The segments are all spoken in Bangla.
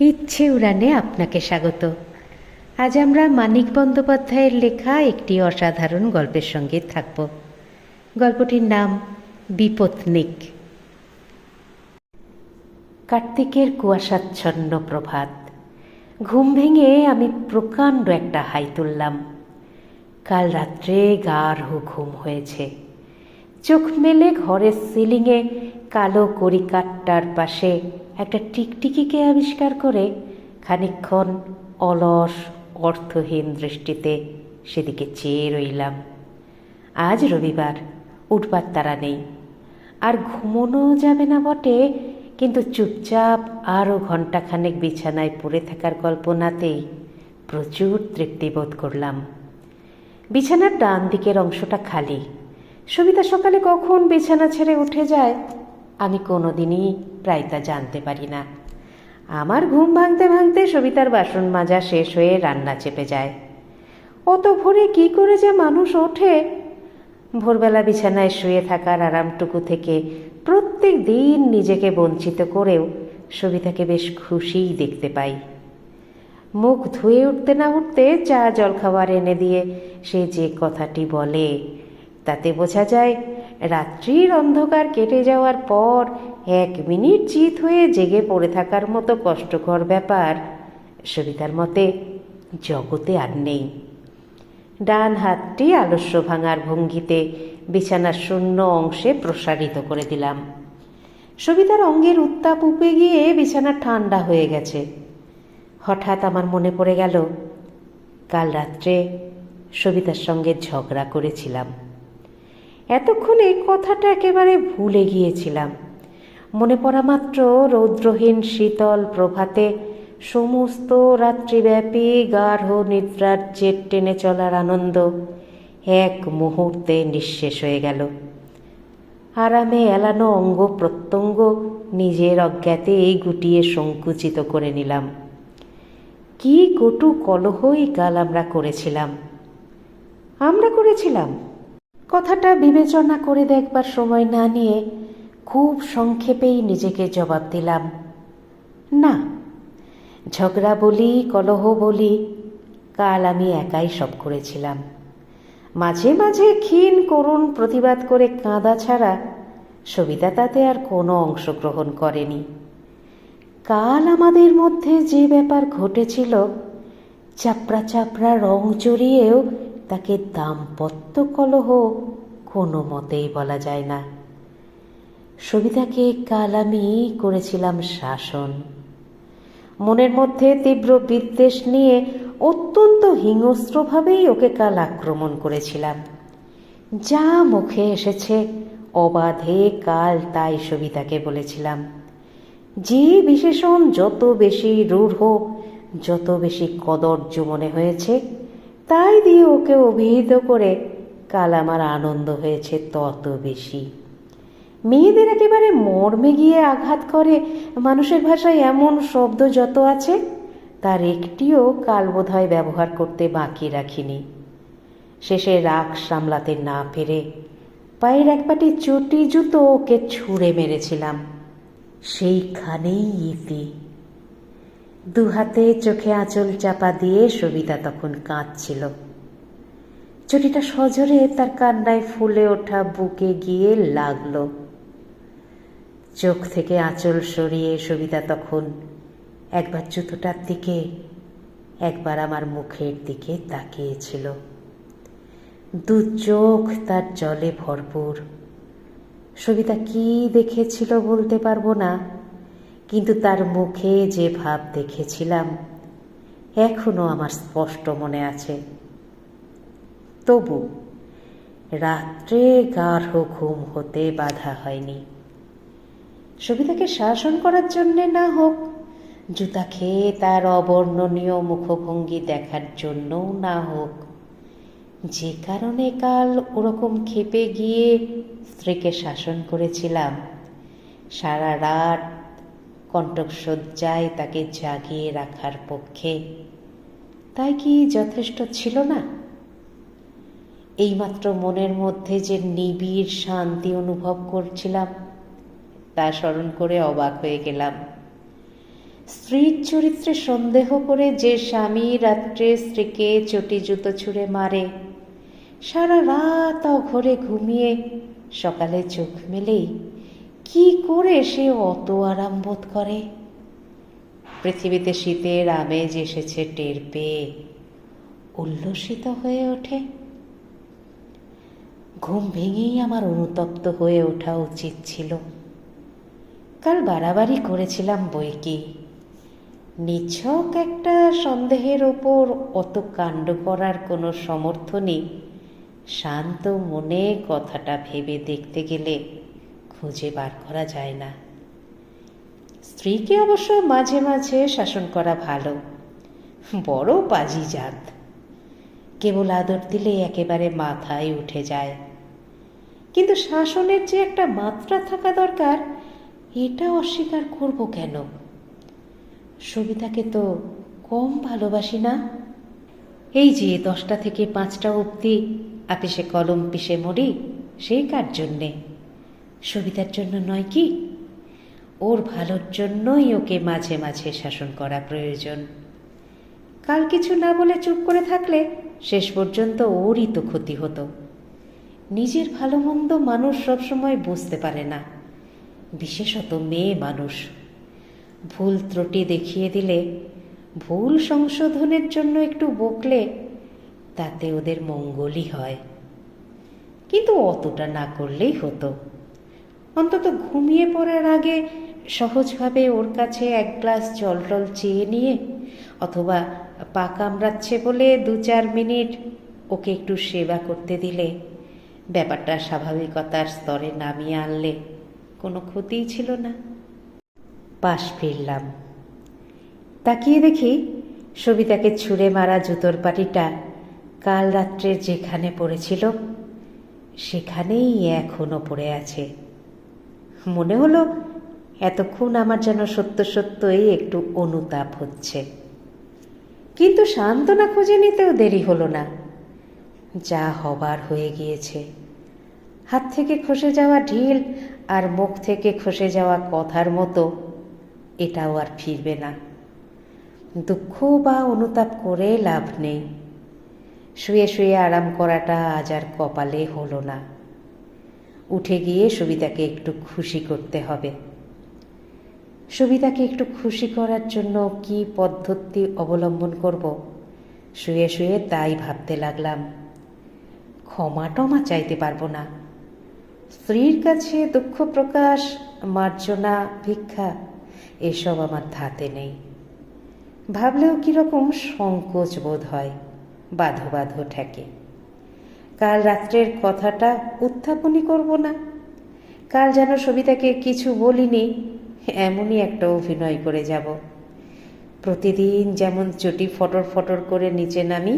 ইচ্ছে উড়ানে আপনাকে স্বাগত। আজ আমরা মানিক বন্দ্যোপাধ্যায়ের লেখা একটি অসাধারণ গল্পের সঙ্গে থাকব। গল্পটির নাম বিপত্নিক। কার্তিকের কুয়াশাচ্ছন্ন প্রভাত। ঘুম ভেঙে আমি প্রকাণ্ড একটা হাই তুললাম। কাল রাত্রে গাঢ় ঘুম হয়েছে। চোখ মেলে ঘরের সিলিংয়ে কালো কড়িকাঠটার পাশে একটা টিকটিকিকে আবিষ্কার করে খানিকক্ষণ অলস, অর্থহীন দৃষ্টিতে সেদিকে চেয়ে রইলাম। আজ রবিবার, উঠবার তারা নেই। আর ঘুমোনো যাবে না বটে, কিন্তু চুপচাপ আরও ঘণ্টাখানেক বিছানায় পড়ে থাকার কল্পনাতেই প্রচুর তৃপ্তি বোধ করলাম। বিছানার ডান দিকের অংশটা খালি। সবিতা সকালে কখন বিছানা ছেড়ে উঠে যায় আমি কোনোদিনই প্রায় তা জানতে পারি না। আমার ঘুম ভাঙতে ভাঙতে সবিতার বাসন মাজা শেষ হয়ে রান্না চেপে যায়। অত ভোরে কি করে যে মানুষ ওঠে? ভোরবেলা বিছানায় শুয়ে থাকার আরামটুকু থেকে প্রত্যেক দিন নিজেকে বঞ্চিত করেও সবিতাকে বেশ খুশিই দেখতে পাই। মুখ ধুয়ে উঠতে না উঠতে চা, জলখাবার এনে দিয়ে সে যে কথাটি বলে, তাতে বোঝা যায় রাত্রির অন্ধকার কেটে যাওয়ার পর এক মিনিট চিত হয়ে জেগে পড়ে থাকার মতো কষ্টকর ব্যাপার। সবিতার মতে, জগতে আর নেই। ডান হাতটি আলস্য ভাঙার ভঙ্গিতে বিছানার শূন্য অংশে প্রসারিত করে দিলাম। সবিতার অঙ্গের উত্তাপ উপে গিয়ে বিছানা ঠান্ডা হয়ে গেছে। হঠাৎ আমার মনে পড়ে গেল, কাল রাত্রে সবিতার সঙ্গে ঝগড়া করেছিলাম। এতক্ষণে কথাটা একেবারে ভুলে গিয়েছিলাম। মনে পড়া মাত্র রৌদ্রহীন শীতল প্রভাতে সমস্ত রাত্রিব্যাপী গাঢ় নিদ্রার জেট টেনে চলার আনন্দ এক মুহূর্তে নিঃশেষ হয়ে গেল। আরামে এলানো অঙ্গ প্রত্যঙ্গ নিজের অজ্ঞাতেই গুটিয়ে সংকুচিত করে নিলাম। কি কটু কলহই কাল আমরা করেছিলাম। আমরা করেছিলাম? কথাটা বিবেচনা করে দেখবার সময় না নিয়ে খুব সংক্ষেপেই নিজেকে জবাব দিলাম, না, ঝগড়া বলি, কলহ বলি, কাল আমি একাই সব করেছিলাম। মাঝে মাঝে ক্ষীণ করুণ প্রতিবাদ করে কাঁদা ছাড়া সবিতা তাতে আর কোনো অংশগ্রহণ করেনি। কাল আমাদের মধ্যে যে ব্যাপার ঘটেছিল, চাপড়া চাপড়া রং চড়িয়েও তাকে দাম্পত্য কলহ কোনো মতেই বলা যায় না। সবিতাকে কাল আমি করেছিলাম শাসন। মনের মধ্যে তীব্র বিদ্বেষ নিয়ে অত্যন্ত হিংস্রভাবেই ওকে কাল আক্রমণ করেছিলাম। যা মুখে এসেছে, অবাধে কাল তাই সবিতাকে বলেছিলাম। যে বিশেষণ যত বেশি রূঢ়, যত বেশি কদর্য মনে হয়েছে তাই দিয়ে ওকে অভিহিত করে কাল আমার আনন্দ হয়েছে তত বেশি। মেয়েদের একেবারে মর্মে গিয়ে আঘাত করে মানুষের ভাষায় এমন শব্দ যত আছে, তার একটিও কাল বোধহয় ব্যবহার করতে বাকি রাখিনি। শেষে রাগ সামলাতে না পেরে পায়ের এক পাটি চটি জুতো ওকে ছুঁড়ে মেরেছিলাম। সেইখানেই ইতি। দু হাতে চোখে আঁচল চাপা দিয়ে সবিতা তখন কাঁদছিল। চটিটা সজোরে তার কান্নায় ফুলে ওঠা বুকে গিয়ে লাগল। চোখ থেকে আঁচল সরিয়ে সবিতা তখন একবার জুতোটার দিকে, একবার আমার মুখের দিকে তাকিয়েছিল। দু চোখ তার জলে ভরপুর। সবিতা কি দেখেছিল বলতে পারব না। কিন্তু তার মুখে যে ভাব দেখেছিলাম, এখনও আমার স্পষ্ট মনে আছে। তবু রাত্রে গাঢ় ঘুম হতে বাধা হয়নি। সবিতাকে শাসন করার জন্যে না হোক, জুতা খেয়ে তার অবর্ণনীয় মুখভঙ্গি দেখার জন্যও না হোক, যে কারণে কাল ওরকম খেপে গিয়ে স্ত্রীকে শাসন করেছিলাম, সারা রাত কণ্ঠসজ্জায় তাকে জাগিয়ে রাখার পক্ষে। তাই কি যথেষ্ট ছিল না? এইমাত্র মনের মধ্যে যে নিবিড় শান্তি অনুভব করছিলাম, তা স্মরণ করে অবাক হয়ে গেলাম। স্ত্রীর চরিত্রে সন্দেহ করে যে স্বামী রাত্রে স্ত্রীকে চটি জুতো ছুঁড়ে মারে, সারা রাত অঘরে ঘুমিয়ে সকালে চোখ মেলেই কি করে সে অত আরাম বোধ করে? পৃথিবীতে শীতের আমেজ এসেছে টের পেয়ে, উল্লসিত হয়ে ওঠে। ঘুম ভেঙেই আমার অনুতপ্ত হয়ে ওঠা উচিত ছিল। কাল বাড়াবাড়ি করেছিলাম বই কি। নিছক একটা সন্দেহের ওপর অত কাণ্ড করার কোনো সমর্থনই শান্ত মনে কথাটা ভেবে দেখতে গেলে খুঁজে বার করা যায় না। স্ত্রীকে অবশ্য মাঝে মাঝে শাসন করা ভালো। বড় বাজি জাত। কেবল আদর দিলে একেবারে মাথায় উঠে যায়। কিন্তু শাসনের যে একটা মাত্রা থাকা দরকার, এটা অস্বীকার করব কেন? সবিতাকে তো কম ভালোবাসি না? এই যে দশটা থেকে পাঁচটা অবধি আপিসে কলম পিষে মরি সেই কার জন্যে? সবিতার জন্য নয় কি? ওর ভালোর জন্যই ওকে মাঝে মাঝে শাসন করা প্রয়োজন। কাল কিছু না বলে চুপ করে থাকলে শেষ পর্যন্ত ওরই তো ক্ষতি হতো। নিজের ভালো মন্দ মানুষ সবসময় বুঝতে পারে না। বিশেষত মেয়ে মানুষ। ভুল ত্রুটি দেখিয়ে দিলে, ভুল সংশোধনের জন্য একটু বকলে তাতে ওদের মঙ্গলই হয়। কিন্তু অতটা না করলেই হতো। অন্তত ঘুমিয়ে পড়ার আগে সহজভাবে ওর কাছে এক গ্লাস জল টল চেয়ে নিয়ে অথবা পা কামড়াচ্ছে বলে দু চার মিনিট ওকে একটু সেবা করতে দিলে। ব্যাপারটা স্বাভাবিকতার স্তরে নামিয়ে আনলে কোনো ক্ষতিই ছিল না। পাশ ফিরলাম। তাকিয়ে দেখি সবিতাকে ছুঁড়ে মারা জুতোর পাটিটা কাল রাত্রে যেখানে পড়েছিল সেখানেই এখনও পড়ে আছে। মনে হলো এতক্ষণ আমার যেন সত্য সত্যই একটু অনুতাপ হচ্ছে। কিন্তু সান্ত্বনা খুঁজে নিতেও দেরি হলো না। যা হবার হয়ে গিয়েছে। হাত থেকে খসে যাওয়া ঢিল আর মুখ থেকে খসে যাওয়া কথার মতো এটাও আর ফিরবে না। দুঃখ বা অনুতাপ করে লাভ নেই। শুয়ে শুয়ে আরাম করাটা আজ আর কপালে হলো না। উঠে গিয়ে সবিতাকে একটু খুশি করতে হবে। সবিতাকে একটু খুশি করার জন্য কি পদ্ধতি অবলম্বন করব? শুয়ে শুয়ে তাই ভাবতে লাগলাম। ক্ষমা টমা চাইতে পারব না। স্ত্রীর কাছে দুঃখ প্রকাশ, মার্জনা, ভিক্ষা, এসব আমার ধাতে নেই। ভাবলেও কীরকম সংকোচ বোধ হয়, বাধো বাধো ঠেকে। কাল রাত্রের কথাটা উত্থাপনই করব না। কাল যেন সবিতাকে কিছু বলিনি, এমনই একটা অভিনয় করে যাব। প্রতিদিন যেমন চটি ফটর ফটর করে নিচে নামি,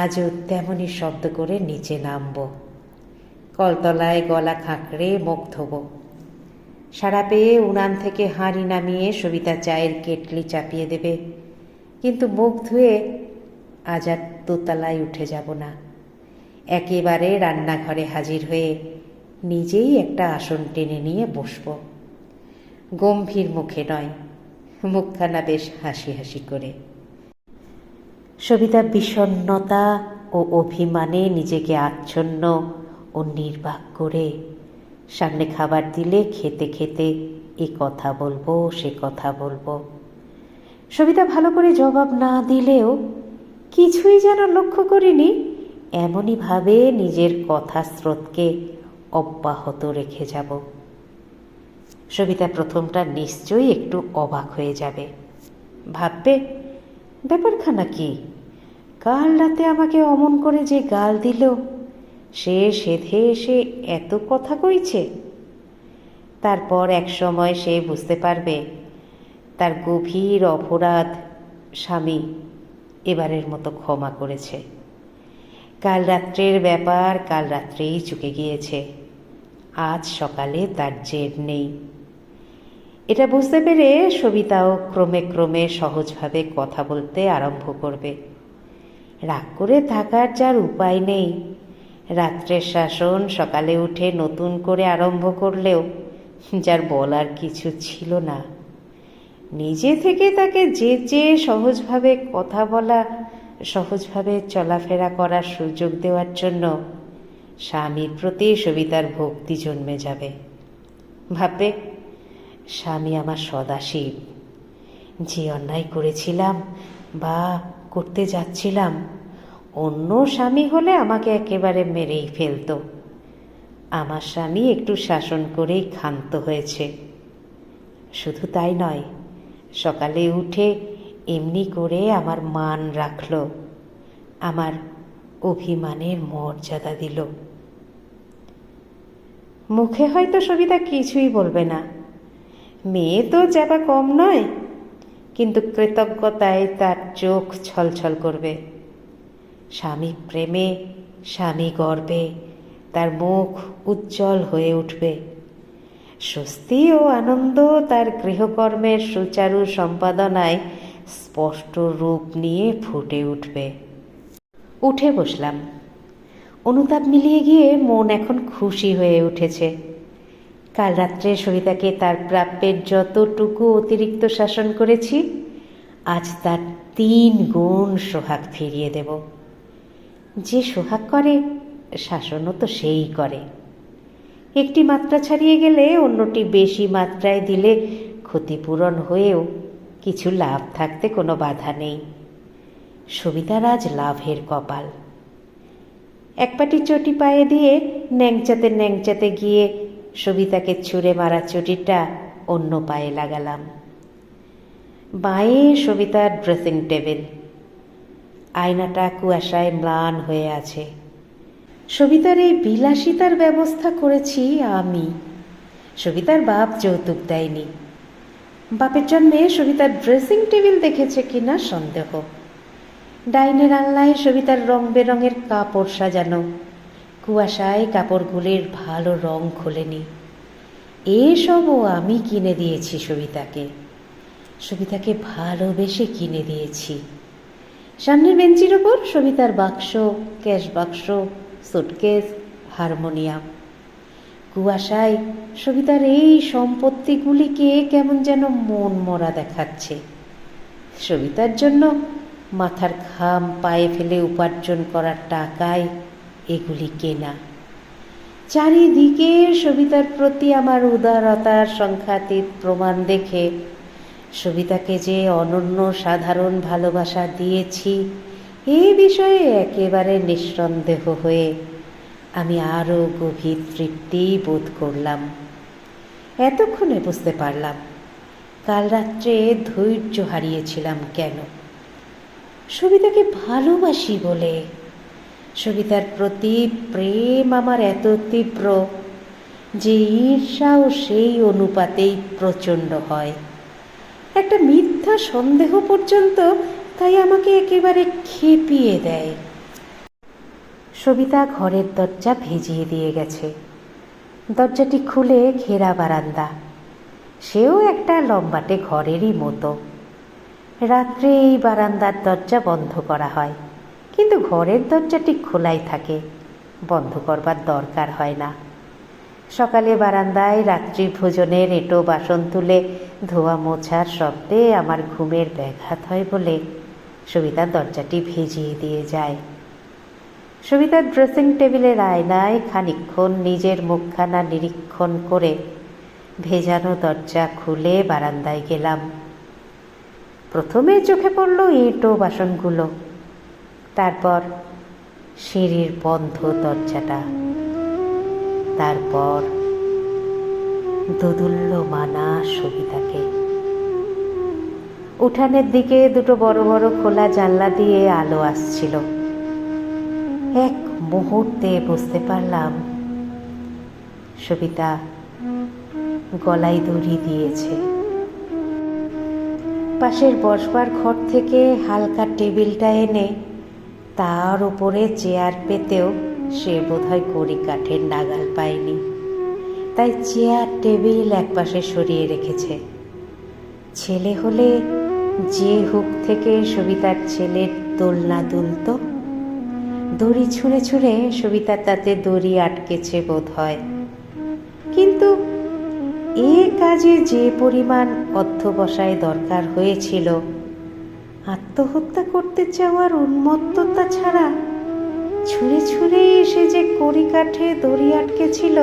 আজও তেমনই শব্দ করে নিচে নামব। কলতলায় গলা খাঁকড়ে মুখ ধোব। সারা পেয়ে উনান থেকে হাঁড়ি নামিয়ে সবিতা চায়ের কেটলি চাপিয়ে দেবে, কিন্তু মুখ ধুয়ে আজ আর দোতলায় উঠে যাব না। একেবারে রান্নাঘরে হাজির হয়ে নিজেই একটা আসন টেনে নিয়ে বসব। গম্ভীর মুখে নয়, মুখখানা বেশ হাসি হাসি করে। সবিতা বিষণ্নতা ও অভিমানে নিজেকে আচ্ছন্ন ও নির্বাক করে সামনে খাবার দিলে খেতে খেতে এ কথা বলব, সে কথা বলব। সবিতা ভালো করে জবাব না দিলেও কিছুই যেন লক্ষ্য করিনি। এমনইভাবে নিজের কথা স্রোতকে অব্যাহত রেখে যাব। সবিতা প্রথমটা নিশ্চয়ই একটু অবাক হয়ে যাবে। ভাববে, ব্যাপারখানা কি? কাল রাতে আমাকে অমন করে যে গাল দিল, সে সেধে এসে এত কথা কইছে? তারপর এক সময় সে বুঝতে পারবে, তার গভীর অপরাধ স্বামী এবারের মতো ক্ষমা করেছে। কাল রাত্রের ব্যাপার, কাল রাত্রেই চুকে গিয়েছে। আজ সকালে তার জেদ নেই। এটা বুঝতে পেরে সবিতাও ক্রমে ক্রমে সহজভাবে কথা বলতে আরম্ভ করবে। রাগ করে থাকার যার উপায় নেই। রাত্রের শাসন সকালে উঠে নতুন করে আরম্ভ করলেও যার বলার কিছু ছিল না। নিজে থেকে তাকে যে যে সহজভাবে কথা বলা সহজভাবে চলাফেরা করার সুযোগ দেওয়ার জন্য স্বামীর প্রতি সবিতার ভক্তি জন্মে যাবে। ভাববে, স্বামী আমার সদাশিব। যে অন্যায় করেছিলাম বা করতে যাচ্ছিলাম, অন্য স্বামী হলে আমাকে একেবারে মেরেই ফেলতো। আমার স্বামী একটু শাসন করেই ক্ষান্ত হয়েছে। শুধু তাই নয়, সকালে উঠে এমনি করে আমার মান রাখল। আমার অভিমানের মর্যাদা দিল। মুখে হয়তো সবিতা কিছুই বলবে না। মেয়ে তো যাবা কম নয়, কিন্তু কৃতজ্ঞতায় তার চোখ ছলছল করবে। স্বামী প্রেমে, স্বামী গর্বে তার মুখ উজ্জ্বল হয়ে উঠবে। স্বস্তি ও আনন্দ তার গৃহকর্মের সুচারু সম্পাদনায় স্পষ্ট রূপ নিয়ে ফুটে উঠবে। উঠে বসলাম। অনুতাপ মিলিয়ে গিয়ে মন এখন খুশি হয়ে উঠেছে। কাল রাত্রে সরিতাকে তার প্রাপ্যের যতটুকু অতিরিক্ত শাসন করেছি, আজ তার তিন গুণ সোহাগ ফিরিয়ে দেব। যে সোহাগ করে, শাসনও তো সেই করে। একটি মাত্রা ছাড়িয়ে গেলে অন্যটি বেশি মাত্রায় দিলে ক্ষতিপূরণ হয়েও কিছু লাভ থাকতে কোনো বাধা নেই। সবিতার আজ লাভের কপাল। এক পাটি চটি পায়ে দিয়ে ন্যাংচাতে ন্যাংচাতে গিয়ে সবিতাকে ছুঁড়ে মারা চটিটা অন্য পায়ে লাগালাম। বাঁয়ে সবিতার ড্রেসিং টেবিল। আয়নাটা কুয়াশায় ম্লান হয়ে আছে। সবিতার এই বিলাসিতার ব্যবস্থা করেছি আমি। সবিতার বাপ যৌতুক দেয়নি। বাপের জন্মে সবিতার ড্রেসিং টেবিল দেখেছে কিনা সন্দেহ। ডাইনের আল্লায় সবিতার রং বেরঙের কাপড় সাজানো। কুয়াশায় কাপড়গুলির ভালো রং খোলেনি। এসবও আমি কিনে দিয়েছি সবিতাকে। সবিতাকে ভালোবেসে কিনে দিয়েছি। সামনের বেঞ্চির ওপর সবিতার বাক্স, ক্যাশ বাক্স সুটকেস হারমোনিয়াম কুয়াশায় সবিতার এই সম্পত্তিগুলিকে কেমন যেন মন মরা দেখাচ্ছে। সবিতার জন্য মাথার ঘাম পায়ে ফেলে উপার্জন করার টাকায় এগুলি কেনা। চারিদিকে সবিতার প্রতি আমার উদারতার সংখ্যাতীত প্রমাণ দেখে সবিতাকে যে অনন্য সাধারণ ভালোবাসা দিয়েছি, এ বিষয়ে একেবারে নিঃসন্দেহ হয়ে আমি আরও গভীর তৃপ্তি বোধ করলাম। এতক্ষণে বুঝতে পারলাম, কাল রাত্রে ধৈর্য হারিয়েছিলাম কেন? সবিতাকে ভালোবাসি বলে। সবিতার প্রতি প্রেম আমার এত তীব্র যে ঈর্ষাও সেই অনুপাতেই প্রচণ্ড হয়। একটা মিথ্যা সন্দেহ পর্যন্ত তাই আমাকে একেবারে খেপিয়ে দেয়। সবিতা ঘরের দরজা ভেজিয়ে দিয়ে গেছে। দরজাটি খুলে ঘেরা বারান্দা। সেও একটা লম্বাটে ঘরেরই মতো। রাত্রে এই বারান্দার দরজা বন্ধ করা হয়, কিন্তু ঘরের দরজাটি খোলাই থাকে, বন্ধ করবার দরকার হয় না। সকালে বারান্দায় রাত্রি ভোজনের এঁটো বাসন তুলে ধোয়া মোছার শব্দে আমার ঘুমের ব্যাঘাত হয় বলে সবিতা দরজাটি ভেজিয়ে দিয়ে যায়। সবিতার ড্রেসিং টেবিলের আয়নায় খানিক্ষণ নিজের মুখখানা নিরীক্ষণ করে ভেজানো দরজা খুলে বারান্দায় গেলাম। প্রথমে চোখে পড়ল এঁটো বাসনগুলো। তারপর সিঁড়ির বন্ধ দরজাটা। তারপর মানা সবিতাকে উঠানের দিকে দুটো বড় বড় খোলা জানলা দিয়ে আলো আসছিল। এক মুহূর্তে বুঝতে পারলাম। সবিতা গলায় দড়ি দিয়েছে। পাশের বসবার ঘর থেকে হালকা টেবিলটা এনে তার উপরে চেয়ার পেতেও সে বোধহয় কড়ি কাঠের নাগাল পায়নি। তাই চেয়ার, টেবিল একপাশে সরিয়ে রেখেছে। ছেলে হলে যে হুক থেকে সবিতার ছেলের দোলনা দুলত দড়ি ছুঁড়ে ছুঁড়ে সবিতার তাতে দড়ি আটকেছে বোধ হয় কিন্তু এ কাজে যে পরিমাণ অধ্যবসায় দরকার হয়েছিল, আত্মহত্যা করতে চাওয়ার উন্মত্ততা ছাড়া ছুঁড়ে ছুঁড়ে এসে যে কড়িকাঠে দড়ি আটকেছিল,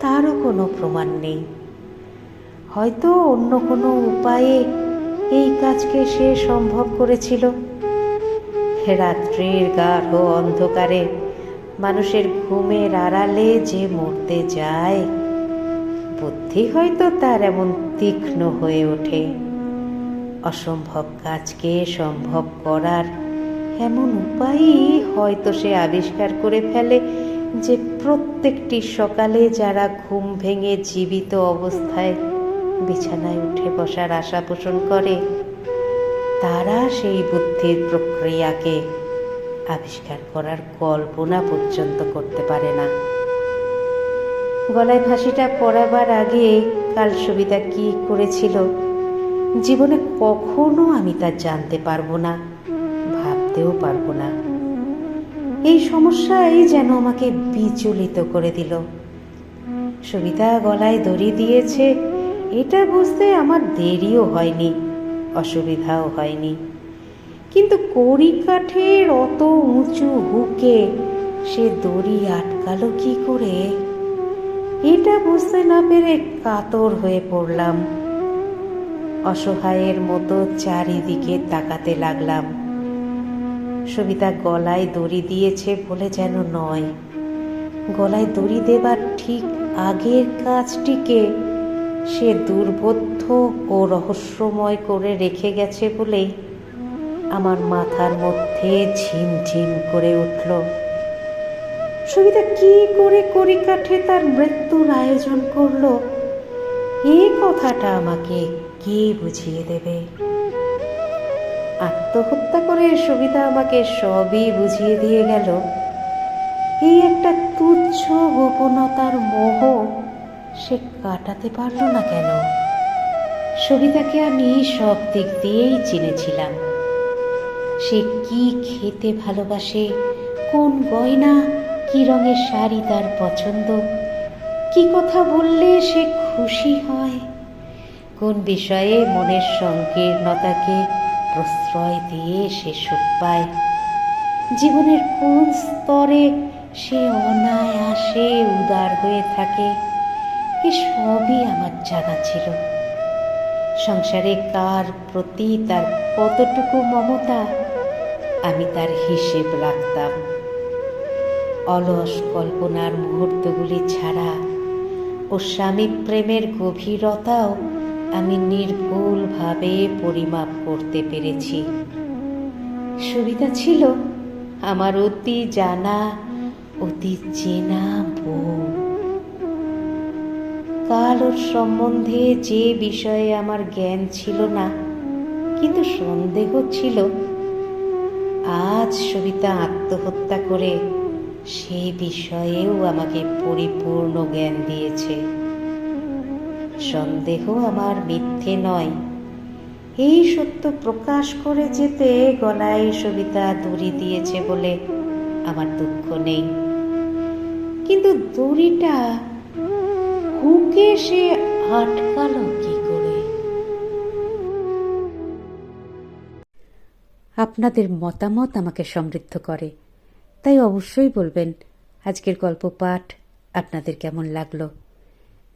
তারও কোনো প্রমাণ নেই। হয়তো অন্য কোনো উপায়ে এই কাজকে সে সম্ভব করেছিল। রাত্রির গাঢ় অন্ধকারে মানুষের ঘুমের আড়ালে যে মরতে যায়, বুদ্ধি হয়তো তার এমন তীক্ষ্ণ হয়ে ওঠে। অসম্ভব কাজকে সম্ভব করার এমন উপায়ই হয়তো সে আবিষ্কার করে ফেলে যে প্রত্যেকটি সকালে যারা ঘুম ভেঙে জীবিত অবস্থায় বিছানায় উঠে বসার আশা পোষণ করে তারা সেই বুদ্ধির প্রক্রিয়াকে আবিষ্কার করার কল্পনা পর্যন্ত করতে পারে না। গলায় ফাঁসিটা পড়াবার আগে কাল সবিতা কি করেছিল, জীবনে কখনো আমি তা জানতে পারব না, ভাবতেও পারব না। এই সমস্যাই যেন আমাকে বিচলিত করে দিল। সবিতা গলায় দড়ি দিয়েছে, এটা বুঝতে আমার দেরিও হয়নি। অসুবিধাও হয়নি। কিন্তু কড়িকাঠের অত উঁচু হুকে সে দড়ি আটকালো কি করে? এটা বুঝতে না পেরে কাতর হয়ে পড়লাম। অসহায়ের মতো চারিদিকে তাকাতে লাগলাম। সবিতা গলায় দড়ি দিয়েছে বলে যেন নয়। গলায় দড়ি দেবার ঠিক আগের কাজটিকে সে দুর্বোধ্য ও রহস্যময় করে রেখে গেছে বলেই আমার মাথার মধ্যে ঝিমঝিম করে উঠল। সবিতা কি করে কড়িকাঠে তার মৃত্যুর আয়োজন করল? এই কথাটা আমাকে কে বুঝিয়ে দেবে? আত্মহত্যা করে সবিতা আমাকে সবই বুঝিয়ে দিয়ে গেল। এই একটা তুচ্ছ গোপনতার মোহ, সে কাটাতে পারল না কেন? সবিতাকে আমি সব দিক দিয়েই চিনেছিলাম। সে কি খেতে ভালোবাসে, কোন গয়না, কি রঙের শাড়ি তার পছন্দ, কি কথা বললে সে খুশি হয়, কোন বিষয়ে মনের সংকীর্ণতাকে প্রশ্রয় দিয়ে সে সুখ পায়। জীবনের কোন স্তরে সে অনায়াসে উদার হয়ে থাকে সবই আমার জানা ছিল। সংসারে কার প্রতি তার কতটুকু মমতা, আমি তার হিসেব রাখতাম। অলস কল্পনার মুহূর্তগুলি ছাড়া ও স্বামী প্রেমের গভীরতাও আমি নির্ভুলভাবে পরিমাপ করতে পেরেছি। সুবিধা ছিল আমার অতি জানা, অতি চেনা বউ। কাল ওর সম্বন্ধে যে বিষয়ে আমার জ্ঞান ছিল না, কিন্তু সন্দেহ ছিল, আজ সবিতা আত্মহত্যা করে সেই বিষয়েও আমাকে পরিপূর্ণ জ্ঞান দিয়েছে। সন্দেহ আমার মিথ্যে নয়। এই সত্য প্রকাশ করে যেতে গলায় সবিতা দড়ি দিয়েছে বলে আমার দুঃখ নেই। কিন্তু দড়িটা হুকে সে আটকালো কি করে? আপনাদের মতামত আমাকে সমৃদ্ধ করে। তাই অবশ্যই বলবেন, আজকের গল্প পাঠ আপনাদের কেমন লাগল?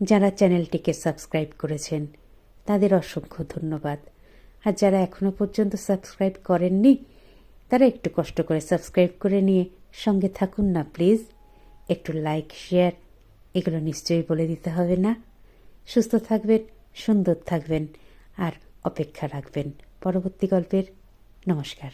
যারা চ্যানেলটিকে সাবস্ক্রাইব করেছেন, তাদের অসংখ্য ধন্যবাদ। আর যারা এখনও পর্যন্ত সাবস্ক্রাইব করেননি, তারা একটু কষ্ট করে সাবস্ক্রাইব করে নিয়ে সঙ্গে থাকুন না, প্লিজ। একটু লাইক, শেয়ার এগুলো নিশ্চয়ই বলে দিতে হবে না। সুস্থ থাকবেন, সুন্দর থাকবেন, আর অপেক্ষা রাখবেন। পরবর্তী গল্পের নমস্কার।